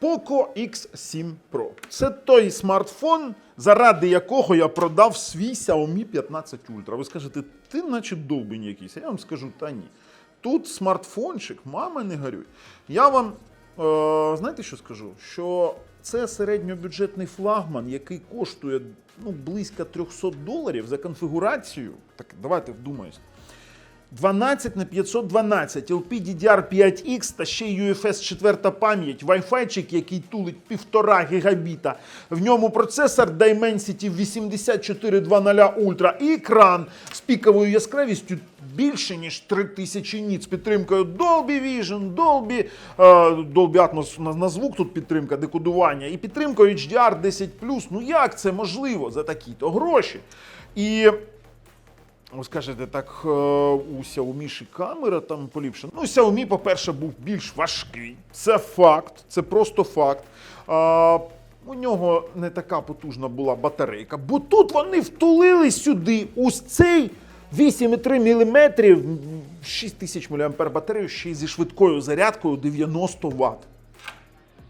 Poco X7 Pro. Це той смартфон, заради якого я продав свій Xiaomi 15 Ultra. Ви скажете, ти наче довбень якийсь. Я вам скажу, та ні. Тут смартфончик, мама не горюй. Я вам, е, знаєте, що скажу? Що це середньобюджетний флагман, який коштує ну, близько 300 доларів за конфігурацію. Так, давайте вдумаюсь. 12 на 512 LPDDR5X та ще UFS 4 пам'ять, Wi-Fi, який тулить 1,5 гігабіта. В ньому процесор Dimensity 8420 Ultra і екран з піковою яскравістю більше ніж 3000 ніт з підтримкою Dolby Vision, Dolby, е, Dolby Atmos на, на звук тут підтримка, декодування і підтримкою HDR 10+. Ну як це можливо за такі-то гроші? І ви скажете, так е, у Xiaomi і камера там поліпшена. Ну, Xiaomi, по-перше, був більш важкий. Це факт, це просто факт. А, у нього не така потужна була батарейка, бо тут вони втулили сюди ось цей 8,3 мм, 6000 мАh батарею ще й зі швидкою зарядкою 90 Вт.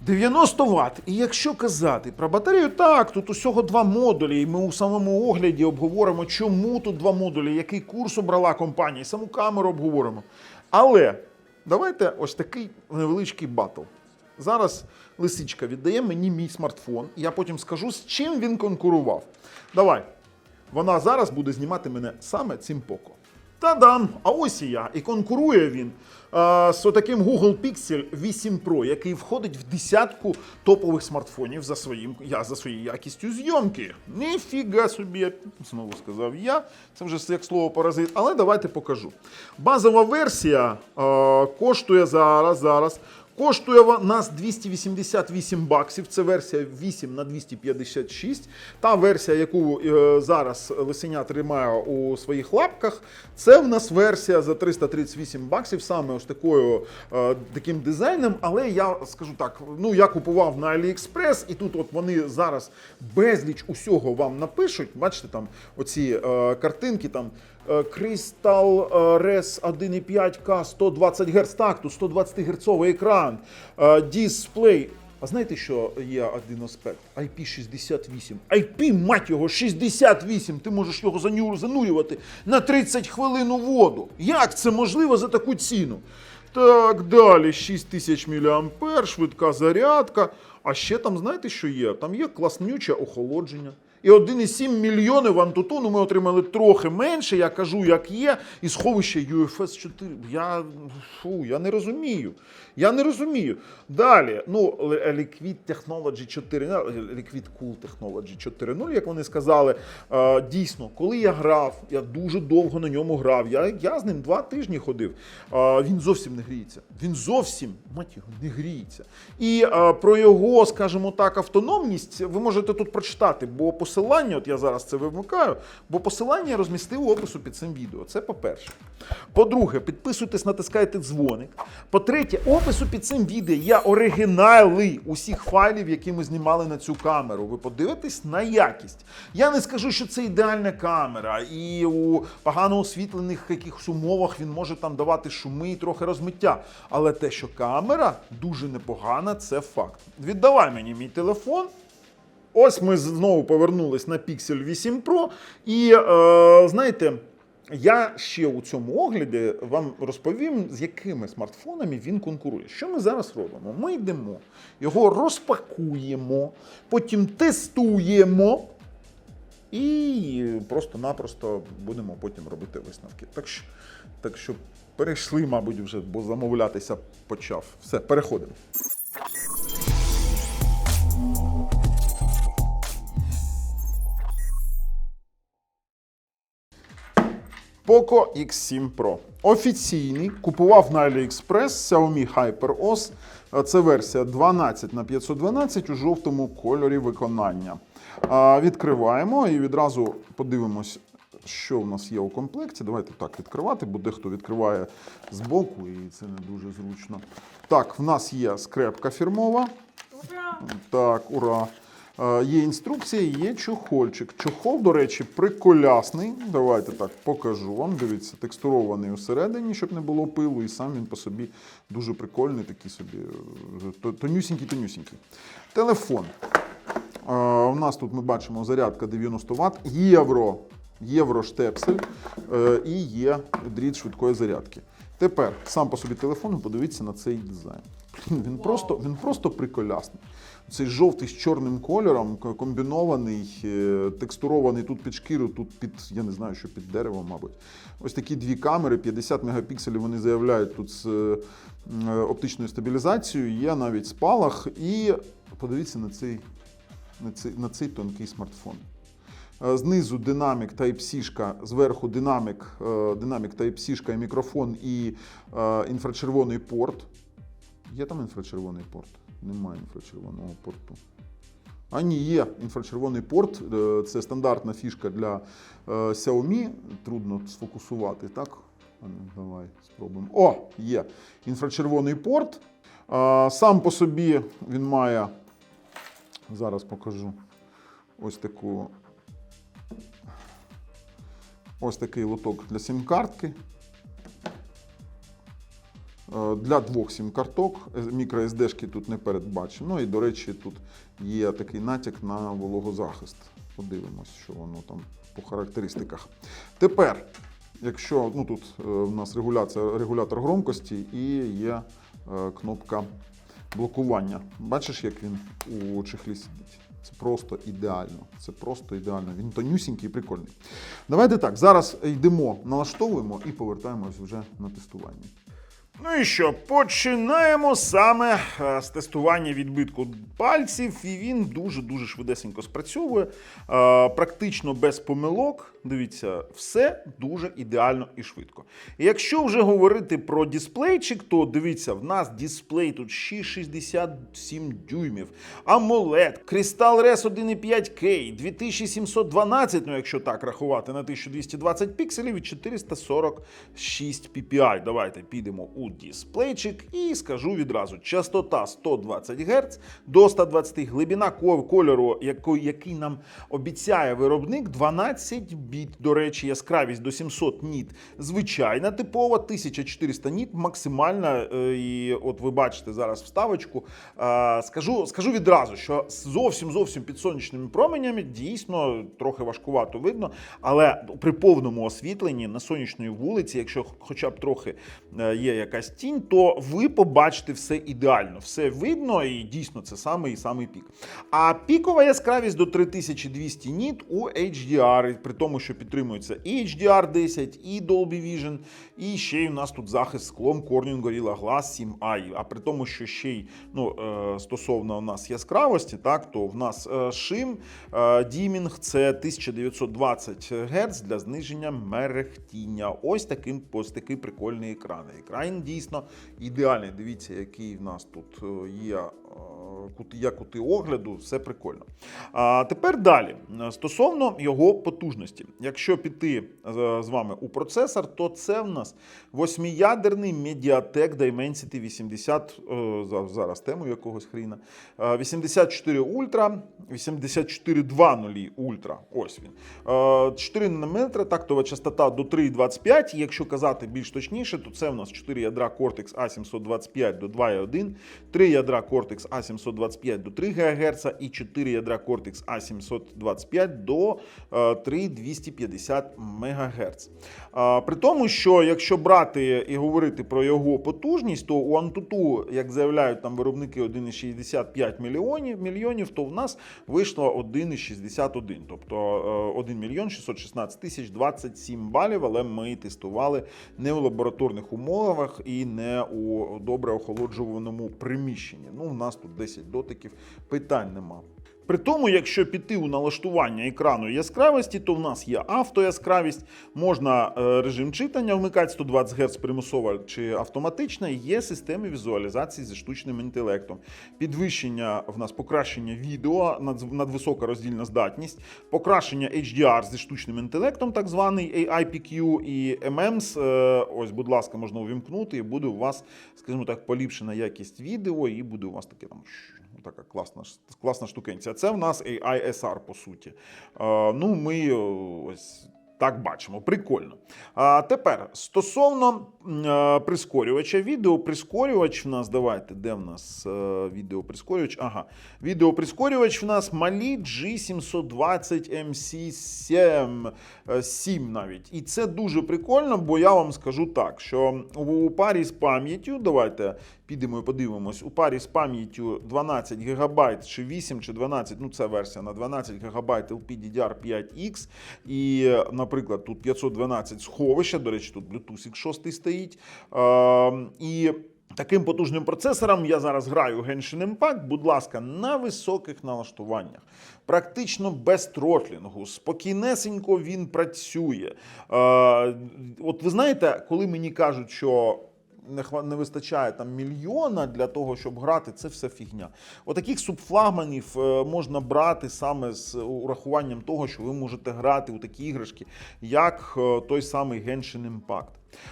90 Вт. І якщо казати про батарею, так, тут усього два модулі, і ми у самому огляді обговоримо, чому тут два модулі, який курс обрала компанія, саму камеру обговоримо. Але давайте ось такий невеличкий батл. Зараз лисичка віддає мені мій смартфон, і я потім скажу, з чим він конкурував. Давай. Вона зараз буде знімати мене саме цим поко. Та-дам! А ось і я. І конкурує він а, з отаким Google Pixel 8 Pro, який входить в десятку топових смартфонів за своїм я за своєю якістю зйомки. Ніфіга собі, знову сказав я. Це вже як слово паразит. Але давайте покажу. Базова версія а, коштує зараз, зараз. Коштує нас 288 баксів. Це версія 8 на 256. Та версія, яку е, зараз Лисеня тримає у своїх лапках, це в нас версія за 338 баксів, саме ось такою е, таким дизайном. Але я скажу так: ну я купував на AliExpress, і тут от вони зараз безліч усього вам напишуть. Бачите, там оці е, картинки там. Crystal Res 1.5K 120 Гц, так, тут 120 герцовий екран, е, дисплей. А знаєте, що є один аспект? IP68. IP, мать його, 68. Ти можеш його занурювати на 30 хвилин у воду. Як це можливо за таку ціну? Так, далі 6000 мА, швидка зарядка. А ще там, знаєте, що є? Там є класнюче охолодження. І 1,7 мільйонів антутону ми отримали трохи менше, я кажу, як є, і сховище UFS 4. Я, фу, я не розумію. Я не розумію. Далі, ну, Liquid Technology 4, ну, Liquid Cool Technology 4.0, як вони сказали. Е, Дійсно, коли я грав, я дуже довго на ньому грав. Я, я з ним два тижні ходив. Е, Він зовсім не гріється. Він зовсім, мать його, не гріється. І е, про його, скажімо так, автономність ви можете тут прочитати, бо посилання, от я зараз це вимикаю, бо посилання я розмістив у опису під цим відео. Це по-перше. По-друге, підписуйтесь, натискайте дзвоник. По-третє, опису під цим відео є оригінали усіх файлів, які ми знімали на цю камеру. Ви подивитесь на якість. Я не скажу, що це ідеальна камера, і у погано освітлених якихось умовах він може там давати шуми і трохи розмиття. Але те, що камера дуже непогана, це факт. Віддавай мені мій телефон. Ось ми знову повернулись на Pixel 8 Pro. І е, знаєте, я ще у цьому огляді вам розповім, з якими смартфонами він конкурує. Що ми зараз робимо? Ми йдемо, його розпакуємо, потім тестуємо. І просто-напросто будемо потім робити висновки. Так що, так що перейшли, мабуть, вже, бо замовлятися почав. Все, переходимо. Poco X7 Pro. Офіційний. Купував на AliExpress Xiaomi HyperOS. Е, Це версія 12 на 512 у жовтому кольорі виконання. Відкриваємо і відразу подивимось, що в нас є у комплекті. Давайте так відкривати, бо дехто відкриває збоку, і це не дуже зручно. Так, в нас є скрепка фірмова. Так, ура. Е, Є інструкція, є чохольчик. Чохол, до речі, приколясний. Давайте так покажу вам. Дивіться, текстурований усередині, щоб не було пилу, і сам він по собі дуже прикольний, такий собі е, то- тонюсінький-тонюсінький. Телефон. Е, У нас тут ми бачимо зарядка 90 Вт, євро, євро штепсель і є дріт швидкої зарядки. Тепер сам по собі телефон, подивіться на цей дизайн. Блін, Він просто, він просто приколясний. Цей жовтий з чорним кольором, комбінований, е, текстурований тут під шкіру, тут під, я не знаю, що під деревом, мабуть. Ось такі дві камери, 50 мегапікселів вони заявляють тут з е, оптичною стабілізацією, є навіть спалах. І подивіться на цей на цей, на цей тонкий смартфон. Е, Знизу динамік Type-C, зверху динамік, е, динамік Type-C і мікрофон і е, інфрачервоний порт. Є там інфрачервоний порт? Немає інфрачервоного порту. А ні, є інфрачервоний порт. Це стандартна фішка для Xiaomi. Трудно сфокусувати, так? Ну, давай спробуємо. О, є інфрачервоний порт. Сам по собі він має Зараз покажу ось таку. Ось такий лоток для сім-картки. Е, Для двох сім-карток. Мікро SD-шки тут не передбачено. І, до речі, тут є такий натяк на вологозахист. Подивимось, що воно там по характеристиках. Тепер, якщо ну, тут е, в нас регуляція, регулятор громкості і є е, кнопка блокування. Бачиш, як він у чехлі сидить? Це просто ідеально. Це просто ідеально. Він тонюсінький і прикольний. Давайте так, зараз йдемо, налаштовуємо і повертаємось вже на тестування. Ну і що, починаємо саме е, з тестування відбитку пальців, і він дуже-дуже швидесенько спрацьовує. Е, Практично без помилок. Дивіться, все дуже ідеально і швидко. Якщо вже говорити про дисплейчик, то дивіться, в нас дисплей тут 6,67 дюймів, AMOLED, Crystal Res 1,5K, 2712, ну якщо так рахувати, на 1220 пікселів і 446 ppi. Давайте підемо у дисплейчик і скажу відразу: частота 120 Гц до 120 глибина кольору, який нам обіцяє виробник, 12 біт. До речі, яскравість до 700 ніт. Звичайна типова, 1400 ніт, максимальна. е, І от ви бачите зараз вставочку. Скажу, скажу відразу, що зовсім зовсім під сонячними променями дійсно трохи важкувато видно, але при повному освітленні на сонячній вулиці, якщо хоча б трохи е, є якась тінь, то ви побачите все ідеально, все видно, і дійсно це самий самий пік. А пікова яскравість до 3200 ніт у HDR, при тому, що підтримується і HDR 10, і Dolby Vision, і ще й у нас тут захист склом Corning Gorilla Glass 7i. А при тому, що ще й ну, е, стосовно у нас яскравості, так, то в нас е, шим е, дімінг це 1920 Гц для зниження мерехтіння. Ось таким ось такий прикольний екран. Екран дійсно ідеальний. Дивіться, який в нас тут е, є. Е, Кути, огляду, все прикольно. А тепер далі. Стосовно його потужності. Якщо піти е, з вами у процесор, то це в нас восьмиядерний Mediatek Dimensity 80, е, зараз тему якогось хріна. е, 84 Ultra, 8420 Ultra. Ось він. Е, 4 нанометри, тактова частота до 3,25. Якщо казати більш точніше, то це в нас 4 ядра Cortex A725 до 2,1, 3 ядра Cortex A725 до 3 ГГц і 4 ядра Cortex A725 до е, 3,250 МГц. Е, При тому, що якщо брати і говорити про його потужність, то у Antutu, як заявляють там виробники 1,65 мільйонів, мільйонів, то в нас вийшло 1,61. Тобто е, 1 мільйон 616 тисяч 27 балів, але ми тестували не у лабораторних умовах і не у добре охолоджуваному приміщенні. Ну, нас тут 10 дотиків, питань нема. При тому, якщо піти у налаштування екрану яскравості, то в нас є автояскравість, можна е, режим читання вмикати 120 Гц примусово чи автоматично, є системи візуалізації зі штучним інтелектом, підвищення в нас покращення відео, надвисока роздільна здатність, покращення HDR зі штучним інтелектом, так званий AIPQ і MMS. е, Ось, будь ласка, можна увімкнути, і буде у вас, скажімо так, поліпшена якість відео, і буде у вас таке там. Ш- Така класна, класна штукенція. Це в нас AI-SR, по суті. Ну, ми е, ось. Так бачимо, прикольно. А тепер стосовно прискорювача, відеоприскорювач в нас, давайте, де в нас е, відеоприскорювач? Ага, відеоприскорювач в нас малі G720 MC7 е, 7 навіть. І це дуже прикольно, бо я вам скажу так, що у парі з пам'яттю, давайте підемо і подивимось, у парі з пам'яттю 12 ГБ чи 8 чи 12, ну це версія на 12 ГБ LPDDR5X. І, наприклад, тут 512 сховища, до речі, тут Bluetooth X6 стоїть. Е, і Таким потужним процесором я зараз граю Genshin Impact, будь ласка, на високих налаштуваннях, практично без тротлінгу, спокійнесенько він працює. Е, от ви знаєте, коли мені кажуть, що не, вистачає там мільйона для того, щоб грати, це все фігня. Отаких субфлагманів е, можна брати саме з урахуванням того, що ви можете грати у такі іграшки, як той самий Genshin Impact.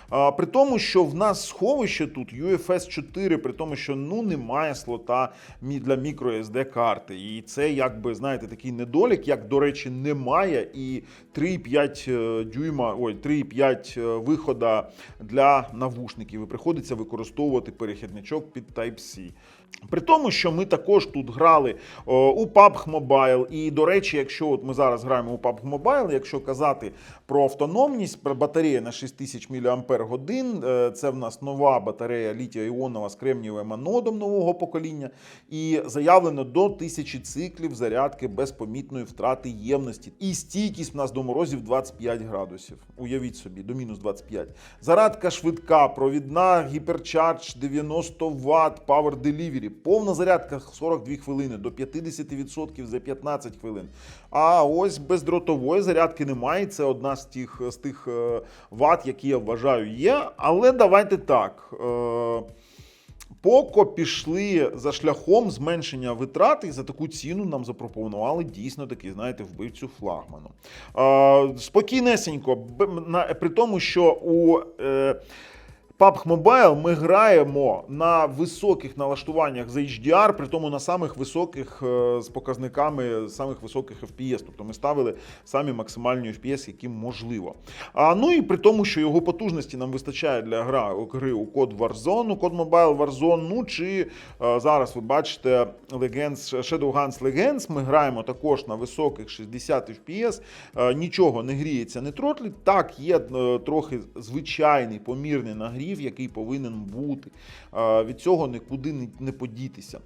А, при тому, що в нас сховище тут UFS 4, при тому, що ну немає слота для microSD карти. І це якби знаєте такий недолік, як до речі, немає і 3,5 е, дюйма, ой, 3,5 е, вихода для навушників. І приходиться використовувати перехідничок під Type-C. При тому, що ми також тут грали о, у PUBG Mobile. І, до речі, якщо от ми зараз граємо у PUBG Mobile, якщо казати про автономність, про батарея на 6000 мАч, е, це в нас нова батарея літіо-іонова з кремнієвим анодом нового покоління. І заявлено до 1000 циклів зарядки без помітної втрати ємності. І стійкість в нас до морозів 25 градусів. Уявіть собі, до мінус 25. Зарядка швидка, провідна гіперчардж 90 Вт, Power Delivery, повна зарядка 42 хвилини, до 50% за 15 хвилин. А ось бездротової зарядки немає. Це одна з тих, з тих е, ват, які я вважаю є. Але давайте так. Е, Поко пішли за шляхом зменшення витрат і за таку ціну нам запропонували дійсно такий, знаєте, вбивцю флагману. Е, спокійнесенько, при тому, що у е, PUBG Mobile ми граємо на високих налаштуваннях з HDR, при тому на самих високих е, з показниками самих високих FPS. Тобто ми ставили самі максимальні FPS, які можливо. А ну і при тому, що його потужності нам вистачає для гри у код Warzone, у код Mobile Warzone, ну чи е, зараз ви бачите Legends, Shadowguns Legends. Ми граємо також на високих 60 FPS. Е, нічого не гріється, не тротлить. Так, є трохи звичайний помірний нагрів, який повинен бути. Від цього нікуди не, подітися.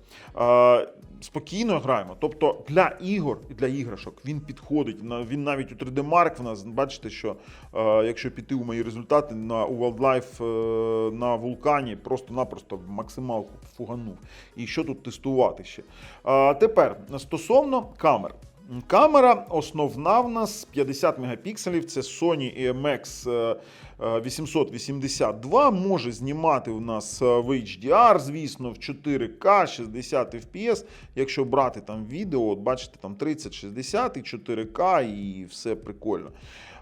Спокійно граємо. Тобто для ігор і для іграшок він підходить. Він навіть у 3D Mark в нас бачите, що якщо піти у мої результати на у Wildlife е, на вулкані, просто-напросто максималку фуганув. І що тут тестувати ще? Тепер стосовно камер. Камера основна в нас 50 мегапікселів. Це Sony EMX е, е, 882. Може знімати у нас е, в HDR, звісно, в 4К 60 FPS. Якщо брати там відео, от бачите, там 30, 60 і 4К, і все прикольно.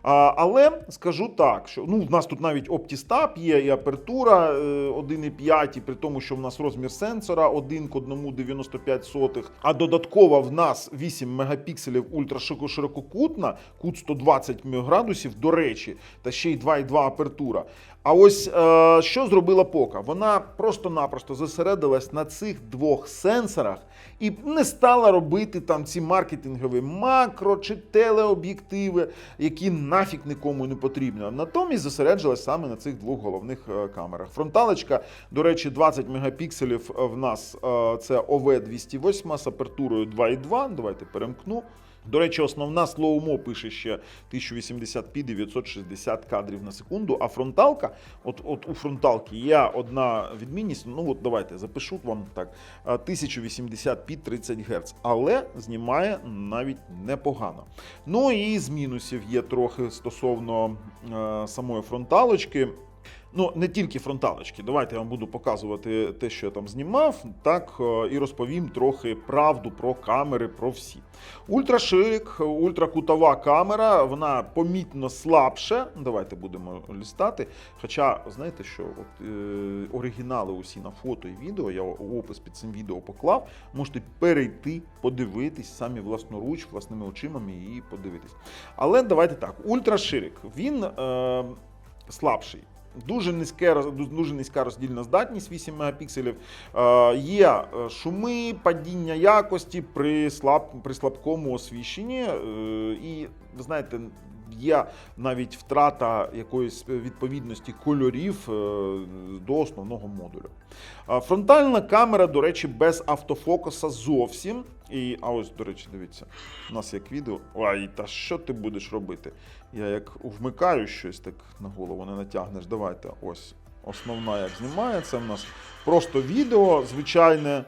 Але скажу так, що ну, в нас тут навіть OptiStab є і апертура е, 1,5, і при тому, що в нас розмір сенсора 1 к 1,95 сотих, а додатково в нас 8 мегапікселів ультраширококутна, кут 120 градусів, до речі, та ще й 2,2 апертура. А ось е, що зробила Пока? Вона просто-напросто зосередилась на цих двох сенсорах і не стала робити там ці маркетингові макро чи телеоб'єктиви, які нафіг нікому не потрібно Натомість зосереджилась саме на цих двох головних е, камерах. Фронталочка, до речі, 20 мегапікселів в нас е, це ОВ 208 з апертурою 2.2. Давайте перемкну. До речі, основна слоумо пише ще 1080p 960 кадрів на секунду. А фронталка, от, от у фронталки є одна відмінність. Ну от давайте запишу вам так: 1080p 30 Гц, але знімає навіть непогано. Ну і з мінусів є трохи стосовно е, самої фронталочки. Ну, не тільки фронталочки. Давайте я вам буду показувати те, що я там знімав, так е, і розповім трохи правду про камери, про всі. Ультраширик, ультракутова камера, вона помітно слабша. Давайте будемо лістати. Хоча, знаєте що, от, е, оригінали усі на фото і відео, я опис під цим відео поклав. Можете перейти, подивитись самі власноруч, власними очима і подивитись. Але давайте так: ультраширик, він е, слабший. Дуже низьке, дуже низька роздільна здатність 8 мегапікселів. Е, є е, шуми, падіння якості при, слаб, при слабкому освіщенні. Е, і ви знаєте, є навіть втрата якоїсь відповідності кольорів до основного модулю. Фронтальна камера, до речі, без автофокуса зовсім. І, а ось, до речі, дивіться, у нас як відео. Ой, та що ти будеш робити? Я як вмикаю щось, так на голову не натягнеш. Давайте ось основна як знімається. У нас просто відео звичайне.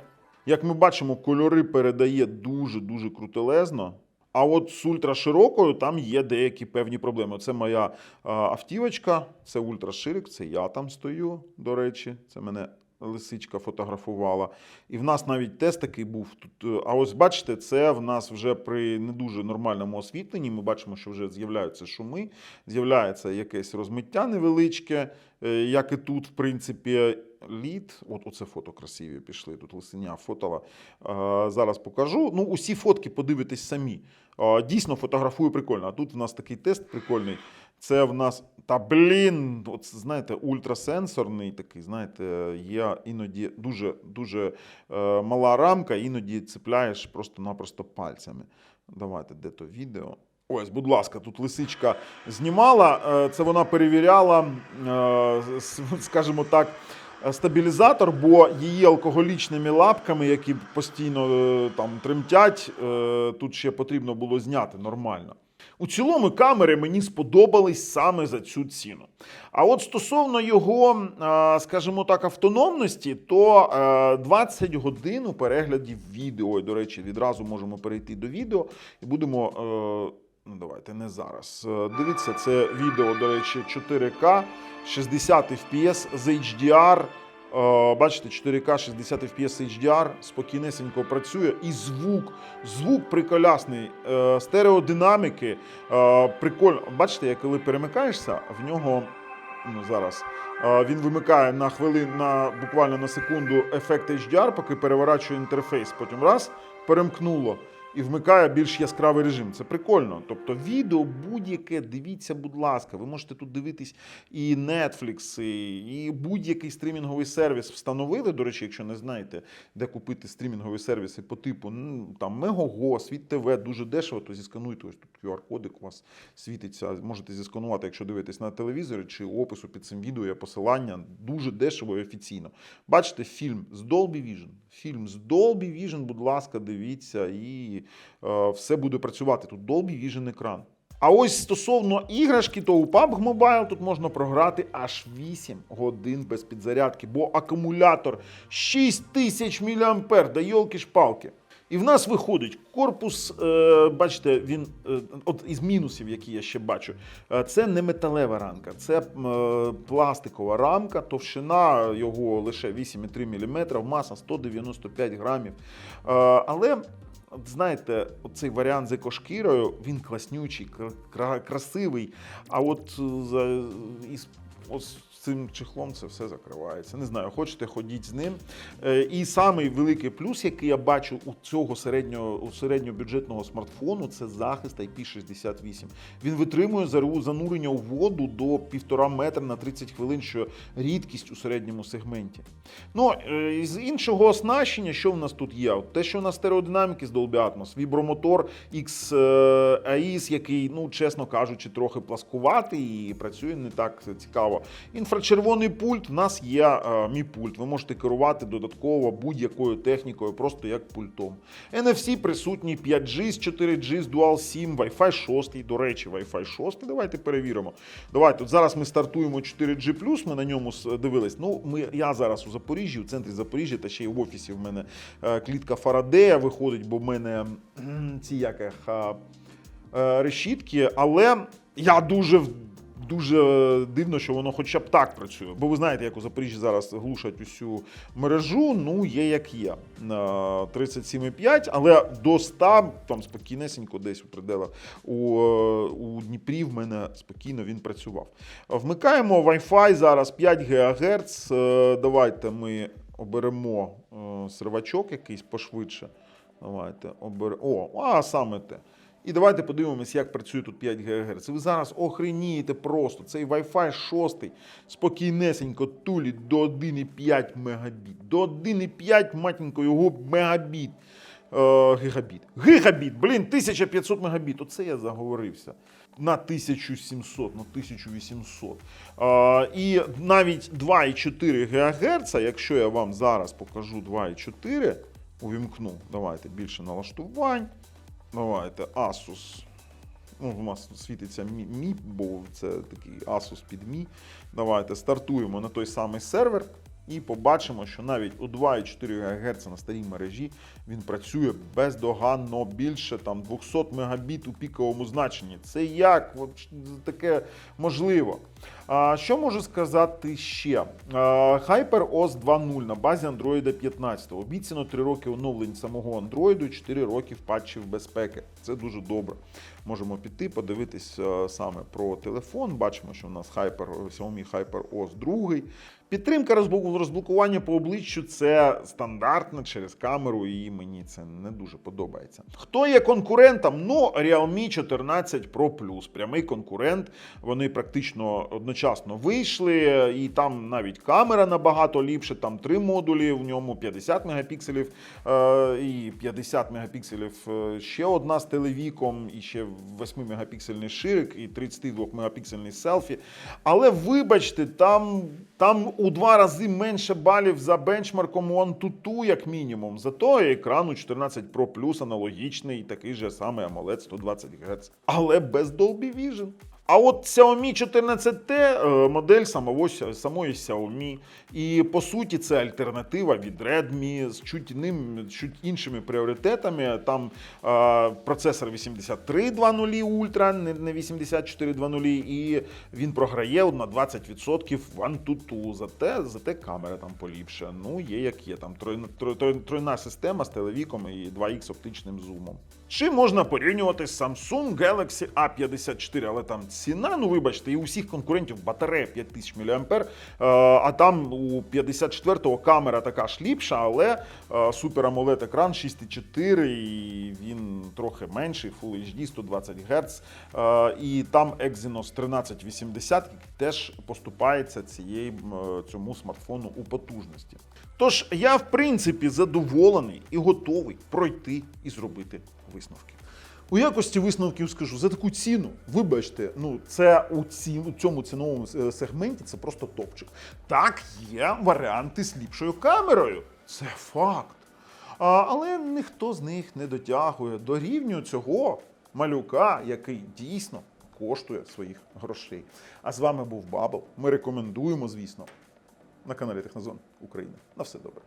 Як ми бачимо, кольори передає дуже-дуже крутелезно. А от з ультраширокою там є деякі певні проблеми. Це моя а, автівочка, це ультраширик, це я там стою, до речі. Це мене лисичка фотографувала. І в нас навіть тест такий був тут. А ось бачите, це в нас вже при не дуже нормальному освітленні. Ми бачимо, що вже з'являються шуми, з'являється якесь розмиття невеличке, е, як і тут, в принципі, лід. От оце фото красиві пішли. Тут лисеня фотала. Е, Зараз покажу. Ну, усі фотки подивитесь самі. Е, Дійсно фотографую прикольно. А тут в нас такий тест прикольний. Це в нас, та блін, от знаєте, ультрасенсорний такий, знаєте, є іноді дуже дуже е, мала рамка, іноді цепляєш просто-напросто пальцями. Давайте, де то відео. Ось, будь ласка, тут лисичка знімала. е, Це вона перевіряла, е, скажімо так, стабілізатор, бо її алкоголічними лапками, які постійно е, там тремтять, е, тут ще потрібно було зняти нормально. У цілому камери мені сподобались саме за цю ціну. А от стосовно його, е, скажімо так, автономності, то е, 20 годин у перегляді відео. І, до речі, відразу можемо перейти до відео і будемо. е, Ну, давайте не зараз. Е, Дивіться, це відео, до речі, 4К, 60 FPS з HDR. Е, Бачите, 4К 60 FPS HDR спокійнесенько працює. І звук, звук приколясний, е, стереодинаміки. е, Прикольно. Бачите, коли перемикаєшся, в нього ну, зараз. Він вимикає на хвилин, на буквально на секунду ефект HDR, поки переворачує інтерфейс. Потім раз перемкнуло і вмикає більш яскравий режим. Це прикольно. Тобто, відео будь-яке, дивіться, будь ласка, ви можете тут дивитись і Netflix, і, будь-який стрімінговий сервіс встановили. До речі, якщо не знаєте, де купити стрімінгові сервіси по типу ну, там Мегого, Світ ТВ, дуже дешево, то зіскануйте ось тут QR-кодик у вас світиться. Можете зісканувати, якщо дивитесь на телевізорі чи опису під цим відео є посилання. Дуже дешево і офіційно. Бачите, фільм з Dolby Vision. Фільм з Dolby Vision, будь ласка, дивіться, і е, все буде працювати. Тут Dolby Vision екран. А ось стосовно іграшки, то у PUBG Mobile тут можна програти аж 8 годин без підзарядки, бо акумулятор 6000 мА, да йолки-шпалки. І в нас виходить корпус, е, бачите, він е, от із мінусів, які я ще бачу, е, це не металева рамка, це е, пластикова рамка, товщина його лише 8,3 мм, маса 195 грамів. Е, але От знаєте, цей варіант з екошкірою, він класнючий, кра- кра- красивий. А от е, за із ось цим чехлом це все закривається. Не знаю, хочете, ходіть з ним. Е, І самий великий плюс, який я бачу у цього середнього у середньобюджетного смартфону, це захист IP68. Він витримує занурення у воду до 1,5 метра на 30 хвилин, що рідкість у середньому сегменті. Ну, е, з іншого оснащення, що в нас тут є? Те, що у нас стереодинаміки з Dolby Atmos, вібромотор X е, який, ну, чесно кажучи, трохи пласкуватий і працює не так цікаво. Інфрачервоний пульт, в нас є е, мій пульт. Ви можете керувати додатково будь-якою технікою, просто як пультом. NFC присутній 5G з 4G з Dual SIM, Wi-Fi 6. До речі, Wi-Fi 6. Давайте перевіримо. Давайте, от зараз ми стартуємо 4G+, ми на ньому дивились. Ну, ми, я зараз у Запоріжжі, у центрі Запоріжжя, та ще й в офісі в мене е, клітка Фарадея виходить, бо в мене ці яких, а, е, решітки, але я дуже дуже дивно, що воно хоча б так працює. Бо ви знаєте, як у Запоріжжі зараз глушать усю мережу. Ну, є як є. Е, 37,5, але до 100 там спокійнесенько десь у пределах. У, е, у Дніпрі в мене спокійно він працював. Вмикаємо Wi-Fi зараз 5 ГГц. Е, Давайте ми оберемо е, сервачок якийсь пошвидше. Давайте оберемо. О, а саме те. І давайте подивимось, як працює тут 5 ГГц. Ви зараз охренієте просто. Цей Wi-Fi 6 спокійнесенько тулить до 1,5 мегабіт. До 1,5 матінко його мегабіт. Е, гігабіт. Гігабіт, блін, 1500 мегабіт. Оце я заговорився. На 1700, на 1800. Е, і навіть 2,4 ГГц, якщо я вам зараз покажу 2,4, увімкну, давайте більше налаштувань. Давайте Asus. Ну, у нас світиться Mi, бо це такий Asus під Mi. Давайте стартуємо на той самий сервер і побачимо, що навіть у 2,4 ГГц на старій мережі він працює бездоганно більше там 200 мегабіт у піковому значенні. Це як таке можливо? А, що можу сказати ще? HyperOS 2.0 на базі Android 15. Обіцяно 3 роки оновлень самого Android, 4 роки патчів безпеки. Це дуже добре. Можемо піти, подивитись е, саме про телефон. Бачимо, що у нас Hyper, Xiaomi HyperOS 2. Підтримка розблокування по обличчю це стандартно через камеру, і мені це не дуже подобається. Хто є конкурентом? Ну, Realme 14 Pro Plus, прямий конкурент. Вони практично одночасно вийшли, і там навіть камера набагато ліпше. Там три модулі, в ньому 50 мегапікселів е, і 50 мегапікселів е, ще одна з телевіком, і ще 8 мегапіксельний ширик, і 32 мегапіксельний селфі. Але вибачте, там, там у два рази менше балів за бенчмарком у Antutu, як мінімум. Зато екран у 14 Pro Plus аналогічний, такий же самий AMOLED 120 Гц, але без Dolby Vision. А от Xiaomi 14T е, модель самого, самої Xiaomi. І по суті це альтернатива від Redmi з чуть, іним, чуть іншими пріоритетами. Там е, процесор 8320 Ultra, не, не 8420, і він програє на 20% в Antutu. Зате, зате камера там поліпше. Ну, є як є. Там тройна, тро- тро- тройна система з телевіком і 2х оптичним зумом. Чи можна порівнювати з Samsung Galaxy A54, але там ціна, ну вибачте, і у всіх конкурентів батарея 5000 мАh, е, а там у 54-го камера така ж ліпша, але е, Super AMOLED екран 6,4, і він трохи менший, Full HD 120 Гц. Е, І там Exynos 1380, теж поступається цієї, цьому смартфону у потужності. Тож я, в принципі, задоволений і готовий пройти і зробити висновки. У якості висновків скажу за таку ціну. Вибачте, ну це у, ці, у цьому ціновому е, сегменті це просто топчик. Так, є варіанти з ліпшою камерою. Це факт. А, але ніхто з них не дотягує до рівню цього малюка, який дійсно коштує своїх грошей. А з вами був Бабл. Ми рекомендуємо, звісно, на каналі Технозон України. На все добре.